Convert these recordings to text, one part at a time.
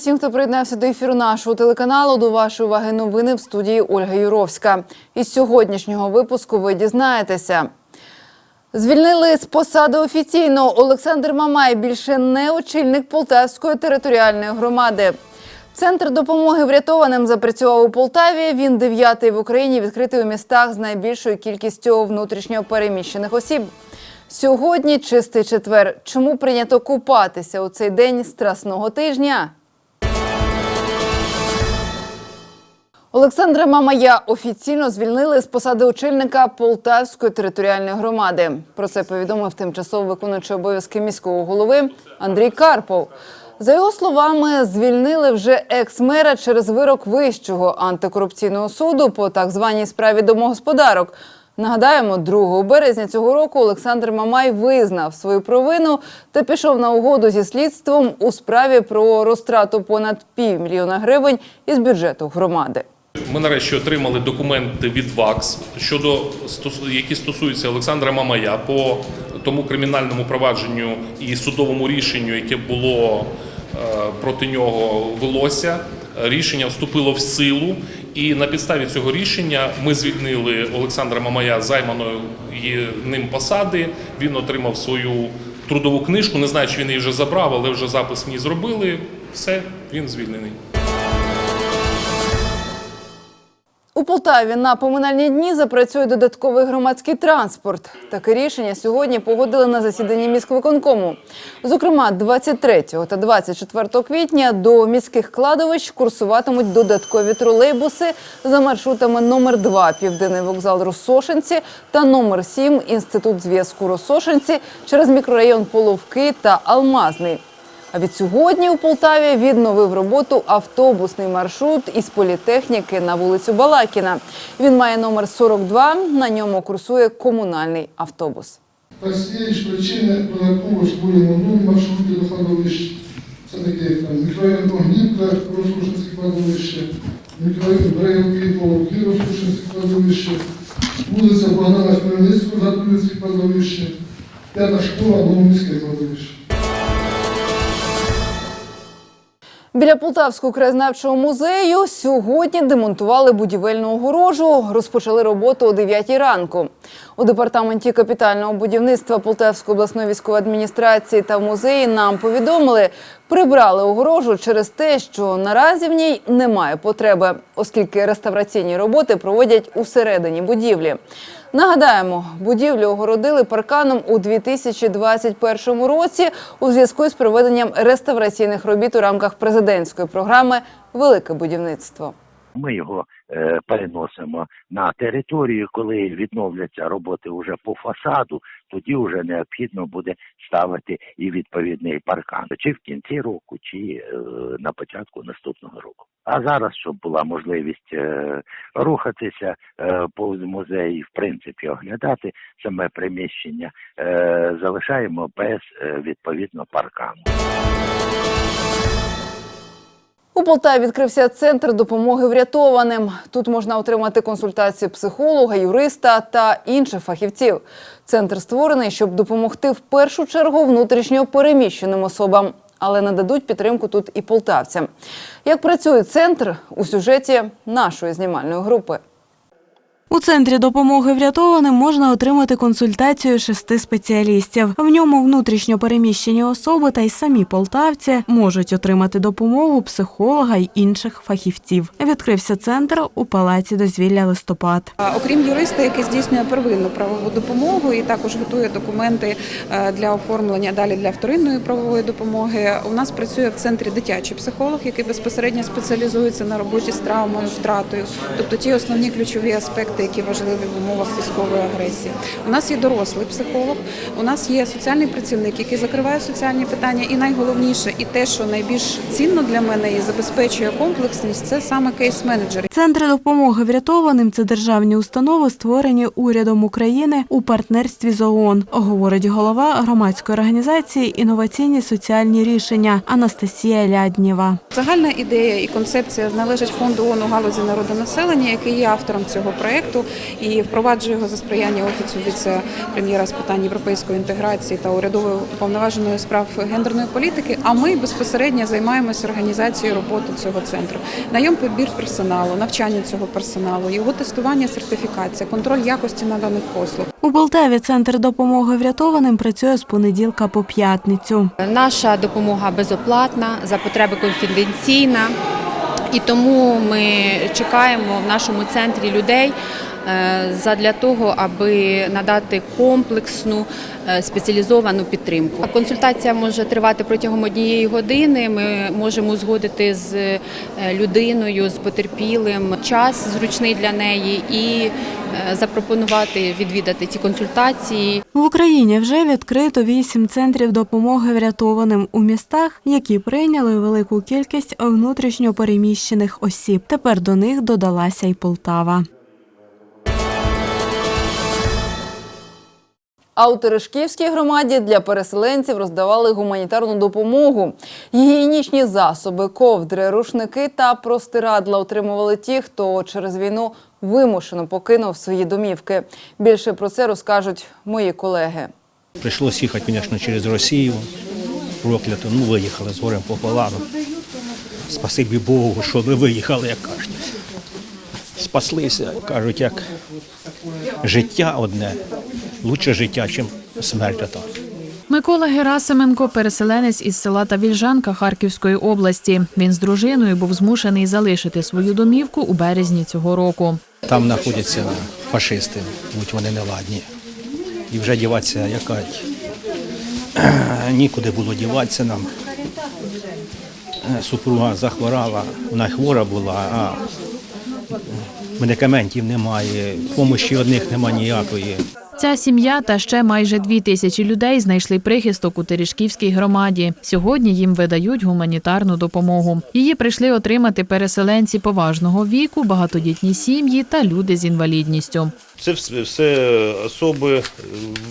Усім, хто приєднався до ефіру нашого телеканалу. До вашої уваги новини в студії Ольга Юровська. Із сьогоднішнього випуску ви дізнаєтеся. Звільнили з посади офіційно. Олександр Мамай більше не очільник Полтавської територіальної громади. Центр допомоги врятованим запрацював у Полтаві. Він дев'ятий в Україні, відкритий у містах з найбільшою кількістю внутрішньо переміщених осіб. Сьогодні чистий четвер. Чому прийнято купатися у цей день страсного тижня? Олександра Мамая офіційно звільнили з посади очільника Полтавської територіальної громади. Про це повідомив тимчасово виконуючий обов'язки міського голови Андрій Карпов. За його словами, звільнили вже екс-мера через вирок вищого антикорупційного суду по так званій справі домогосподарок. Нагадаємо, 2 березня цього року Олександр Мамай визнав свою провину та пішов на угоду зі слідством у справі про розтрату понад півмільйона гривень із бюджету громади. Ми нарешті отримали документи від ВАКС, щодо які стосуються Олександра Мамая по тому кримінальному провадженню і судовому рішенню, яке було е, проти нього велося. Рішення вступило в силу, і на підставі цього рішення ми звільнили Олександра Мамая займаної ним посади. Він отримав свою трудову книжку. Не знаю, чи він її вже забрав, але вже запис в зробили. Все, він звільнений. У Полтаві на поминальні дні запрацює додатковий громадський транспорт. Таке рішення сьогодні погодили на засіданні міськвиконкому. Зокрема, 23 та 24 квітня до міських кладовищ курсуватимуть додаткові тролейбуси за маршрутами номер 2 Південний вокзал Росошинці та номер 7 Інститут зв'язку Росошинці через мікрорайон Половки та Алмазний. А від сьогодні у Полтаві відновив роботу автобусний маршрут із політехніки на вулицю Балакіна. Він має номер 42, На ньому курсує комунальний автобус. З цієї ж причини додатково створюємо нові маршрути до кладовищ. Це таке мікрорайон Огнівка, Росушинське кладовище, мікрорайон Брейовки, Половки, Росушинське кладовище, вулиця Богдана Хмельницького, Запорізьке кладовище, п'ята школа, Новоміське кладовище. Біля Полтавського краєзнавчого музею сьогодні демонтували будівельну огорожу. Розпочали роботу о 9 ранку. У департаменті капітального будівництва Полтавської обласної військової адміністрації та музеї нам повідомили, прибрали огорожу через те, що наразі в ній немає потреби, оскільки реставраційні роботи проводять усередині будівлі. Нагадаємо, будівлю огородили парканом у 2021 році у зв'язку з проведенням реставраційних робіт у рамках президентської програми Велике будівництво. Ми його е, переносимо на територію, коли відновляться роботи вже по фасаду, тоді вже необхідно буде ставити і відповідний паркан, чи в кінці року, чи е, на початку наступного року. А зараз, щоб була можливість е, рухатися е, повз музей, в принципі, оглядати саме приміщення, е, залишаємо без е, відповідно паркану. У Полтаві відкрився центр допомоги врятованим. Тут можна отримати консультації психолога, юриста та інших фахівців. Центр створений, щоб допомогти в першу чергу внутрішньо переміщеним особам, але нададуть підтримку тут і полтавцям. Як працює центр у сюжеті нашої знімальної групи? У центрі допомоги врятованим можна отримати консультацію шести спеціалістів. В ньому внутрішньо переміщені особи та й самі полтавці можуть отримати допомогу психолога й інших фахівців. Відкрився центр у палаці дозвілля листопад. Окрім юриста, який здійснює первинну правову допомогу і також готує документи е, для оформлення далі для вторинної правової допомоги. У нас працює в центрі дитячий психолог, який безпосередньо спеціалізується на роботі з травмою, втратою, тобто ті основні ключові аспекти, які важливі в умовах військової агресії. У нас є дорослий психолог, у нас є соціальний працівник, який закриває соціальні питання. І найголовніше, і те, що найбільш цінно для мене і забезпечує комплексність, це саме кейс-менеджер. Центри допомоги врятованим це державні установи, створені урядом України у партнерстві з ООН, говорить голова громадської організації інноваційні соціальні рішення Анастасія Ляднєва. Загальна ідея і концепція належить фонду ООН у галузі народонаселення, який є автором цього проекту. Проєкту і впроваджує його за сприяння офісу віце-прем'єра з питань європейської інтеграції та урядової уповноваженої справ гендерної політики. А ми безпосередньо займаємося організацією роботи цього центру. Найом підбір персоналу, навчання цього персоналу, його тестування, сертифікація, контроль якості наданих послуг. У Полтаві центр допомоги врятованим працює з понеділка по п'ятницю. Наша допомога безоплатна, за потреби конфіденційна, і тому ми чекаємо в нашому центрі людей задля того, аби надати комплексну е, спеціалізовану підтримку. Консультація може тривати протягом однієї години. Ми можемо узгодити з е, людиною, з потерпілим час зручний для неї і е, запропонувати відвідати ці консультації. В Україні вже відкрито вісім центрів допомоги врятованим у містах, які прийняли велику кількість внутрішньо переміщених осіб. Тепер до них додалася й Полтава. А у Терешківській громаді для переселенців роздавали гуманітарну допомогу. Гігієнічні засоби, ковдри, рушники та простирадла отримували ті, хто через війну вимушено покинув свої домівки. Більше про це розкажуть мої колеги. Прийшлось їхати, звісно, через Росію. Проклято, ну виїхали з горем пополам. Спасибі Богу, що ви виїхали, як кажуть. Спаслися, кажуть, як життя одне, лучше життя, ніж смерть. Микола Герасименко – переселенець із села Тавільжанка Харківської області. Він з дружиною був змушений залишити свою домівку у березні цього року. Там знаходяться фашисти, будь вони неладні. І вже діватися, як кажуть, нікуди було діватися нам. Е, Супруга захворала, вона хвора була, а медикаментів немає, помощі одних немає ніякої. Ця сім'я та ще майже дві тисячі людей знайшли прихисток у Терешківській громаді. Сьогодні їм видають гуманітарну допомогу. Її прийшли отримати переселенці поважного віку, багатодітні сім'ї та люди з інвалідністю. Це все особи, е,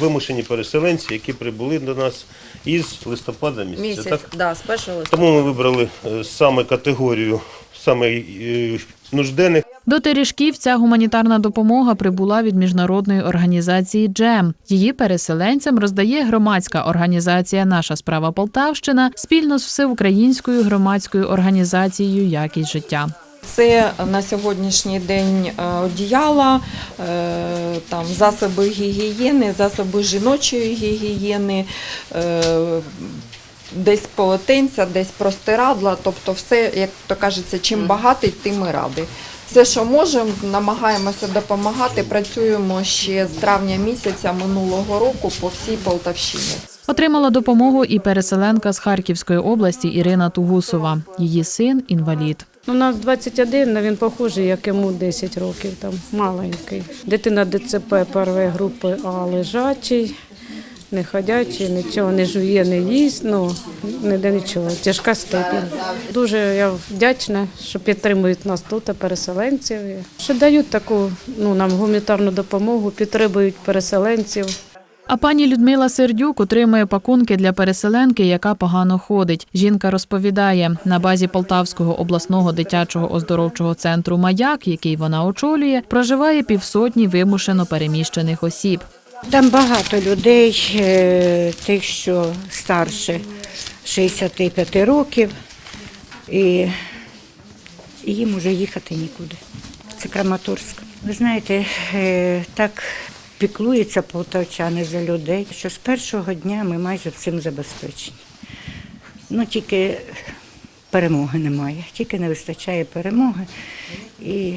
вимушені переселенці, які прибули до нас із листопада місяця. Так? да, з першого Тому ми вибрали е, саме категорію саме е, нужденних. До Терешків ця гуманітарна допомога прибула від міжнародної організації «Джем». Її переселенцям роздає громадська організація Наша справа Полтавщина спільно з всеукраїнською громадською організацією Якість життя. Це на сьогоднішній день е, одіяла, е, там засоби гігієни, засоби жіночої гігієни, е, десь полотенця, десь простирадла, тобто все, як то кажеться, чим багатий, тим і радий. Все, що можемо, намагаємося допомагати. Працюємо ще з травня місяця минулого року по всій Полтавщині. Отримала допомогу і переселенка з Харківської області Ірина Тугусова. Її син інвалід. У нас 21, але він похожий, як йому 10 років, там маленький. Дитина ДЦП першої групи А лежачий, не ходячий, нічого не жує, не їсть, ну ніде нічого. Тяжка степінь. Дуже я вдячна, що підтримують нас тут, переселенців. Що дають таку ну, нам гуманітарну допомогу, підтримують переселенців. А пані Людмила Сердюк отримує пакунки для переселенки, яка погано ходить. Жінка розповідає, на базі Полтавського обласного дитячого оздоровчого центру Маяк, який вона очолює, проживає півсотні вимушено переміщених осіб. Там багато людей, е, тих, що старше 65 років, і їм уже їхати нікуди. Це Краматорськ. Ви знаєте, е, так піклуються полтавчани за людей, що з першого дня ми майже всім забезпечені. Ну тільки перемоги немає, тільки не вистачає перемоги і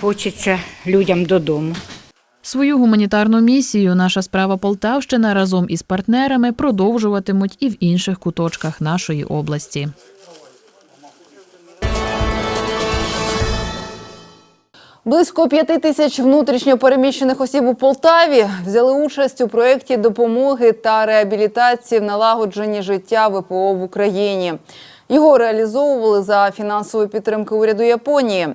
хочеться людям додому. Свою гуманітарну місію наша справа Полтавщина разом із партнерами продовжуватимуть і в інших куточках нашої області. Близько п'яти тисяч внутрішньо переміщених осіб у Полтаві взяли участь у проєкті допомоги та реабілітації в налагодженні життя ВПО в Україні. Його реалізовували за фінансової підтримки уряду Японії.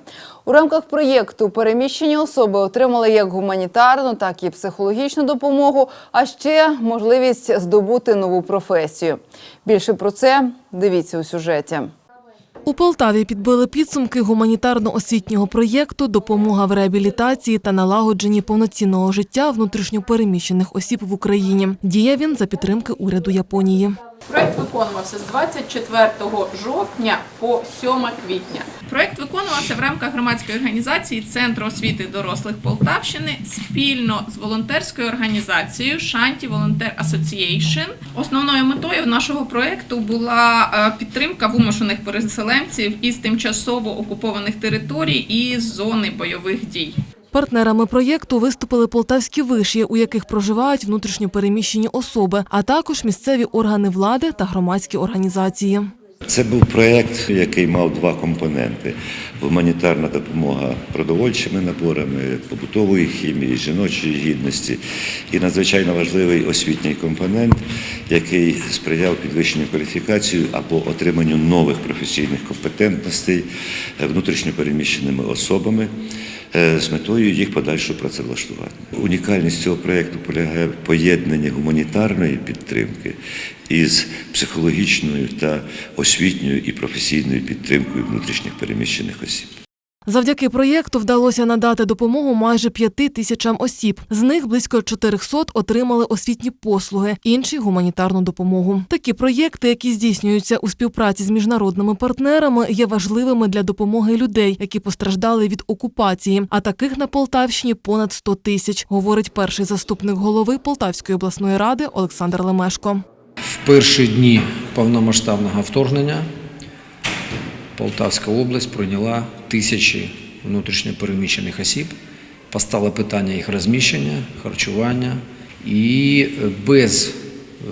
У рамках проєкту переміщені особи отримали як гуманітарну, так і психологічну допомогу, а ще можливість здобути нову професію. Більше про це дивіться у сюжеті. У Полтаві підбили підсумки гуманітарно-освітнього проєкту Допомога в реабілітації та налагодженні повноцінного життя внутрішньопереміщених осіб в Україні. Діє він за підтримки уряду Японії. Проект виконувався з 24 жовтня по 7 квітня. Проект виконувався в рамках громадської організації Центру освіти дорослих Полтавщини спільно з волонтерською організацією Шанті Волонтер Association. Основною метою нашого проекту була е, підтримка вимушених переселенців із тимчасово окупованих територій і зони бойових дій. Партнерами проєкту виступили полтавські виші, у яких проживають внутрішньопереміщені особи, а також місцеві органи влади та громадські організації. Це був проєкт, який мав два компоненти: гуманітарна допомога продовольчими наборами, побутової хімії, жіночої гідності і надзвичайно важливий освітній компонент, який сприяв підвищенню кваліфікації або отриманню нових професійних компетентностей внутрішньопереміщеними особами. Е, З метою їх подальшого працевлаштування. Унікальність цього проєкту полягає в поєднанні гуманітарної підтримки із психологічною та освітньою і професійною підтримкою внутрішніх переміщених осіб. Завдяки проєкту вдалося надати допомогу майже п'яти тисячам осіб. З них близько 400 отримали освітні послуги, інші гуманітарну допомогу. Такі проєкти, які здійснюються у співпраці з міжнародними партнерами, є важливими для допомоги людей, які постраждали від окупації. А таких на Полтавщині понад 100 тисяч, говорить перший заступник голови Полтавської обласної ради Олександр Лемешко. В перші дні повномасштабного вторгнення Полтавська область прийняла тисячі внутрішньопереміщених осіб. Постало питання їх розміщення, харчування і без е,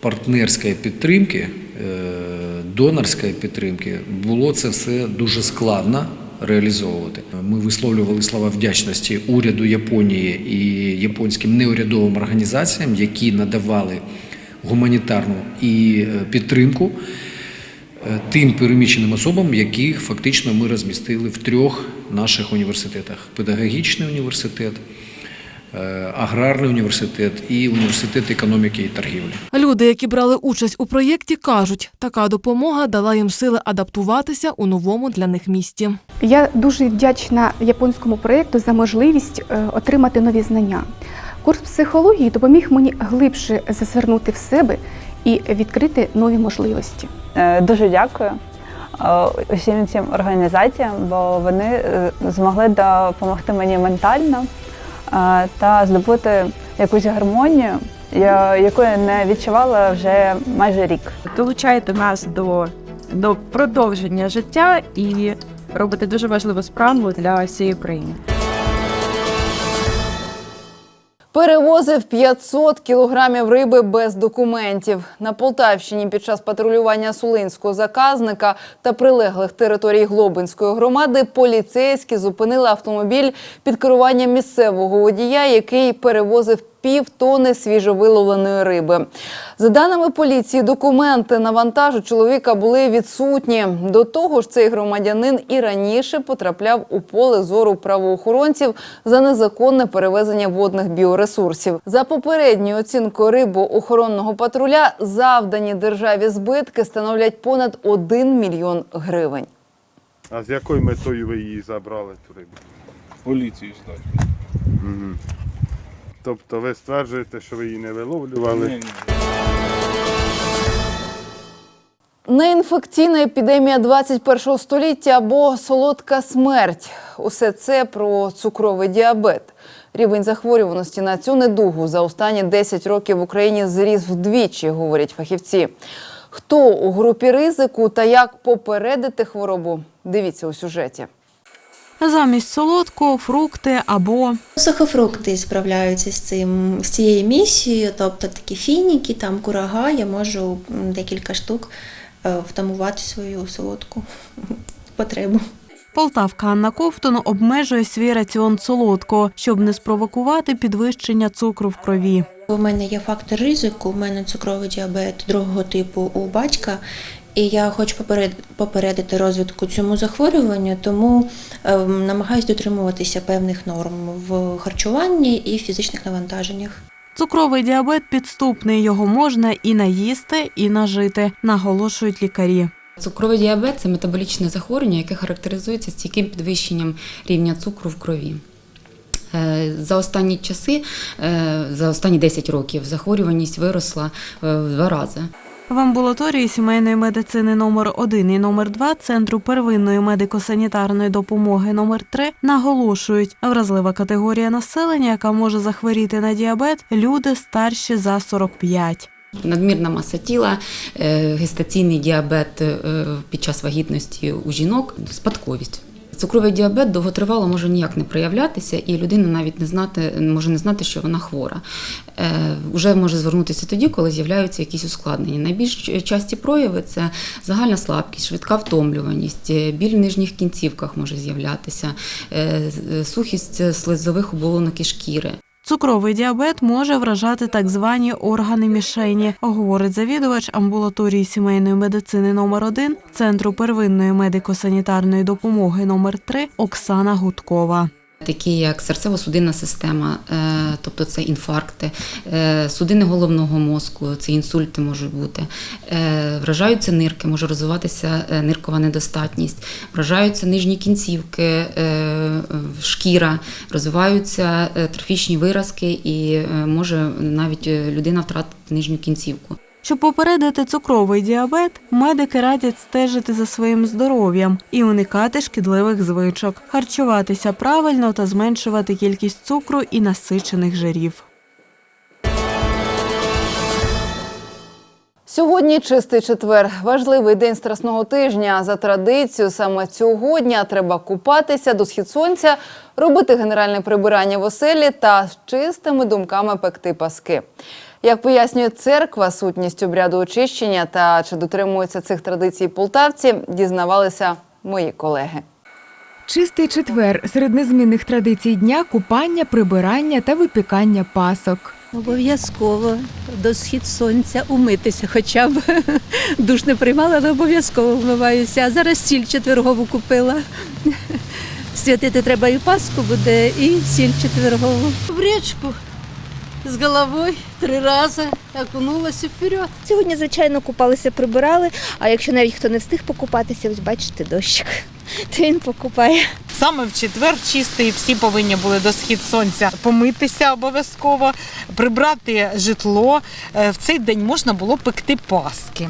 партнерської підтримки, е, донорської підтримки було це все дуже складно реалізовувати. Ми висловлювали слова вдячності уряду Японії і японським неурядовим організаціям, які надавали гуманітарну і е, підтримку е, тим переміщеним особам, яких фактично ми розмістили в трьох наших університетах: педагогічний університет, е, аграрний університет і університет економіки і торгівлі. Люди, які брали участь у проєкті, кажуть, така допомога дала їм сили адаптуватися у новому для них місті. Я дуже вдячна японському проєкту за можливість е, отримати нові знання. Курс психології допоміг мені глибше зазирнути в себе і відкрити нові можливості. Е, Дуже дякую е, усім цим організаціям, бо вони е, змогли допомогти мені ментально та здобути якусь гармонію, я- яку я не відчувала вже майже рік. долучаєте нас до, до продовження життя і робите дуже важливу справу для всієї країни. Перевозив 500 кілограмів риби без документів. На Полтавщині під час патрулювання сулинського заказника та прилеглих територій Глобинської громади поліцейські зупинили автомобіль під керуванням місцевого водія, який перевозив пів тони свіжовиловленої риби. За даними поліції, документи на вантажу чоловіка були відсутні. До того ж, цей громадянин і раніше потрапляв у поле зору правоохоронців за незаконне перевезення водних біоресурсів. За попередньою оцінкою рибоохоронного патруля завдані державі збитки становлять понад 1 мільйон гривень. А з якою метою ви її забрали ту рибу? Поліцію здати. Угу. Тобто ви стверджуєте, що ви її не виловлювали? Ні, ні. Неінфекційна епідемія 21 століття або солодка смерть. Усе це про цукровий діабет. Рівень захворюваності на цю недугу за останні 10 років в Україні зріс вдвічі, говорять фахівці. Хто у групі ризику та як попередити хворобу? Дивіться у сюжеті. Замість солодкого фрукти або Сухофрукти справляються з цим з цією місією, тобто такі фініки, там курага, я можу декілька штук е, втамувати свою солодку потребу. Полтавка Анна Ковтун обмежує свій раціон солодкого, щоб не спровокувати підвищення цукру в крові. У мене є фактор ризику, у мене цукровий діабет другого типу у батька, і я хочу поперед- попередити розвитку цьому захворюванню, тому е, намагаюся дотримуватися певних норм в харчуванні і фізичних навантаженнях. Цукровий діабет підступний, його можна і наїсти, і нажити, наголошують лікарі. Цукровий діабет це метаболічне захворювання, яке характеризується стійким підвищенням рівня цукру в крові. Е, За останні часи, е, за останні 10 років, захворюваність виросла е, в два рази. В амбулаторії сімейної медицини номер 1 і номер 2 Центру первинної медико-санітарної допомоги номер 3 наголошують, вразлива категорія населення, яка може захворіти на діабет, люди старші за 45. Надмірна маса тіла, е, гестаційний діабет е, під час вагітності у жінок, спадковість. Цукровий діабет довготривало може ніяк не проявлятися, і людина навіть не знати, може не знати, що вона хвора. Е, Уже може звернутися тоді, коли з'являються якісь ускладнення. Найбільш часті прояви це загальна слабкість, швидка втомлюваність, е, біль в нижніх кінцівках може з'являтися, е, сухість слизових оболонок і шкіри. Цукровий діабет може вражати так звані органи мішені, говорить завідувач амбулаторії сімейної медицини номер 1 Центру первинної медико-санітарної допомоги номер 3 Оксана Гудкова. Такі як серцево-судинна система, е, тобто це інфаркти, е, судини головного мозку, це інсульти можуть бути, е, вражаються нирки, може розвиватися ниркова недостатність, вражаються нижні кінцівки, шкіра, розвиваються трофічні виразки і може навіть людина втратити нижню кінцівку. Щоб попередити цукровий діабет, медики радять стежити за своїм здоров'ям і уникати шкідливих звичок, харчуватися правильно та зменшувати кількість цукру і насичених жирів. Сьогодні чистий четвер. Важливий день страсного тижня. За традицією, саме цього дня треба купатися до схід сонця, робити генеральне прибирання в оселі та з чистими думками пекти паски. Як пояснює церква, сутність обряду очищення та чи дотримуються цих традицій полтавці, дізнавалися мої колеги. Чистий четвер серед незмінних традицій дня купання, прибирання та випікання пасок. Обов'язково до схід сонця умитися, хоча б душ не приймала, але обов'язково вмиваюся. А зараз сіль четвергову купила. Святити треба і Пасху буде, і сіль четвергову. В річку з головою три рази окунулася вперед. Сьогодні, звичайно, купалися, прибирали. А якщо навіть хто не встиг покупатися, ось бачите, дощик, то він покупає. Саме в четвер чистий всі повинні були до схід сонця помитися обов'язково, прибрати житло. Е, В цей день можна було пекти паски.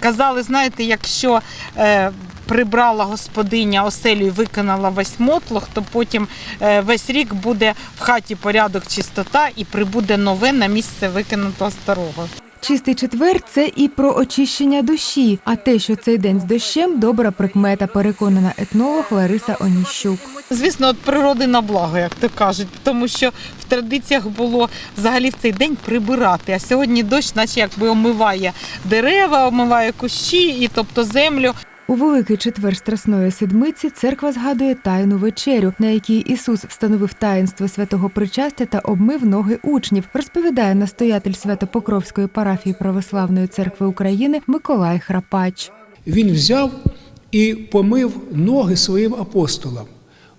Казали, знаєте, якщо е, прибрала господиня оселю і виконала весь мотлох, то потім е, весь рік буде в хаті порядок, чистота і прибуде нове на місце викинутого старого. Чистий четвер це і про очищення душі. А те, що цей день з дощем, добра прикмета, переконана етнолог Лариса Оніщук. Звісно, от природи на благо, як то кажуть, тому що в традиціях було взагалі в цей день прибирати. А сьогодні дощ, наче якби омиває дерева, омиває кущі і тобто землю. У великий четвер Страсної седмиці церква згадує тайну вечерю, на якій Ісус встановив таїнство святого причастя та обмив ноги учнів, розповідає настоятель Свято-Покровської парафії Православної церкви України Миколай Храпач. Він взяв і помив ноги своїм апостолам,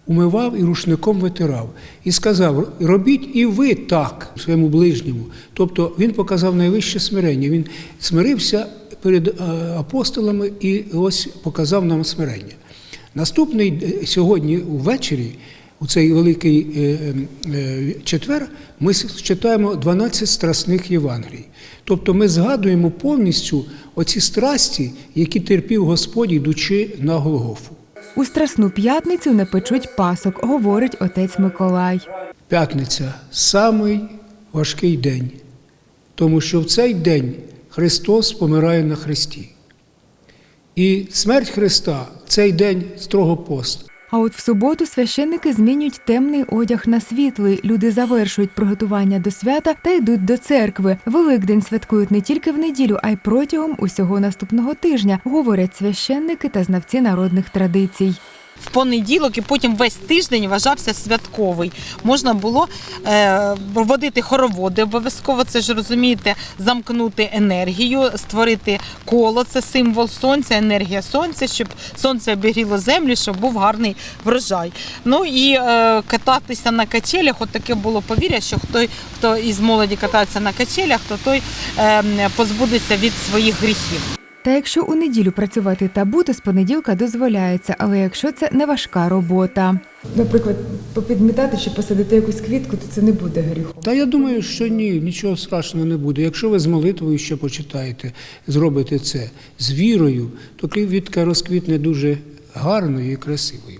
умивав і рушником витирав, і сказав: робіть і ви так своєму ближньому. Тобто він показав найвище смирення. Він смирився перед е, апостолами і ось показав нам смирення. Наступний е, сьогодні ввечері, у цей великий е, четвер, ми читаємо 12 страсних Євангелій. Тобто ми згадуємо повністю оці страсті, які терпів Господь, йдучи на Голгофу. У Страсну п'ятницю не печуть пасок, говорить отець Миколай. П'ятниця самий важкий день, тому що в цей день Христос помирає на Христі. І смерть Христа цей день строго пост. А от в суботу священники змінюють темний одяг на світлий. Люди завершують приготування до свята та йдуть до церкви. Великдень святкують не тільки в неділю, а й протягом усього наступного тижня, говорять священники та знавці народних традицій. В понеділок і потім весь тиждень вважався святковий. Можна було е, водити хороводи, обов'язково це ж розумієте, замкнути енергію, створити коло, це символ сонця, енергія сонця, щоб сонце обігріло землю, щоб був гарний врожай. Ну і е, кататися на качелях, от таке було повір'я, що хто, хто із молоді катається на качелях, то той е, позбудеться від своїх гріхів. Та якщо у неділю працювати табу, то з понеділка дозволяється, але якщо це не важка робота. Наприклад, попідмітати чи посадити якусь квітку, то це не буде гріхом. Та я думаю, що ні, нічого страшного не буде. Якщо ви з молитвою ще почитаєте, зробите це з вірою, то квітка розквітне дуже гарною і красивою.